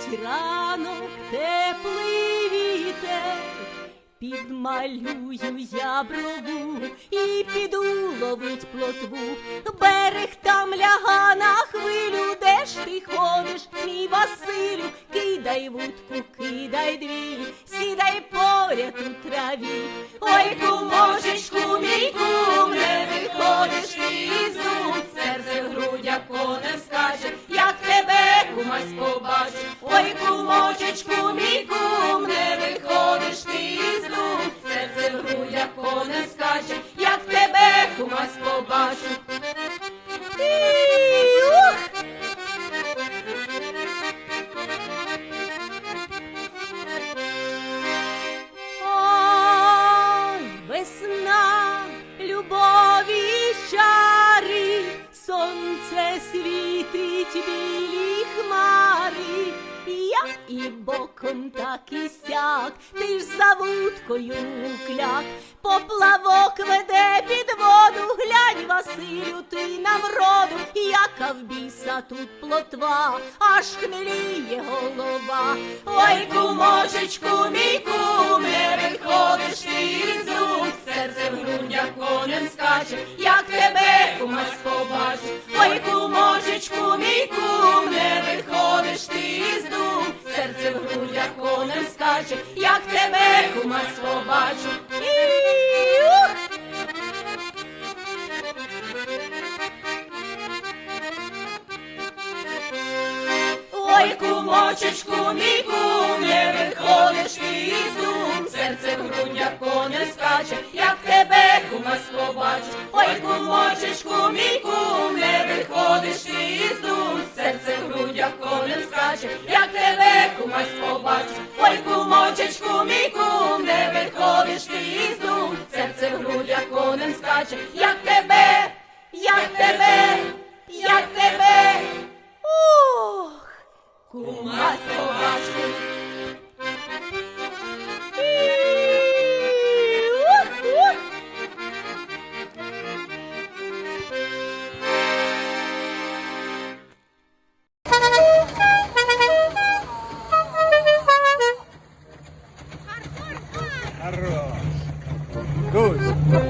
Будить ранок теплий вітер, підмалюю я брову і піду ловить плотву, берег там ляга на хвилю, де ж ти ходиш, мій Василю, кидай вудку, кидай дві, сідай поряд у траві, ой кумочечку, мій кум, не виходиш ти із дум, серце в грудях конем скаче, як тебе кумась Ой, кумочечку, мій кум, не виходиш ти із дум, серце в грудях конем скаче, як тебе кумась побачу. Ой, весна, любові чари, сонце світить Боком так і сяк, ти ж за вудкою кляк, поплавок веде під воду, глянь, Василю, ти на вроду, яка в біса тут плотва, аж хмеліє голова. Ой, кумочечку, мій кум, виходиш ти із дум, серце в грудях конем скаче, як тебе кумась побачу. Ой, кумочечку, мій кум, скаче, як тебе кумась побачу. І-ух! Ой, кумочечку, мій кум, не виходиш ти із дум, серце в грудях коне скаче, як тебе кумась побачу. Ой, кумочечку, мій кум, не виходиш ти із дум, серце в грудях коне скаче, як aç. Yak deme, yak deme, yak deme. Uh! Kumar savaşı. Good.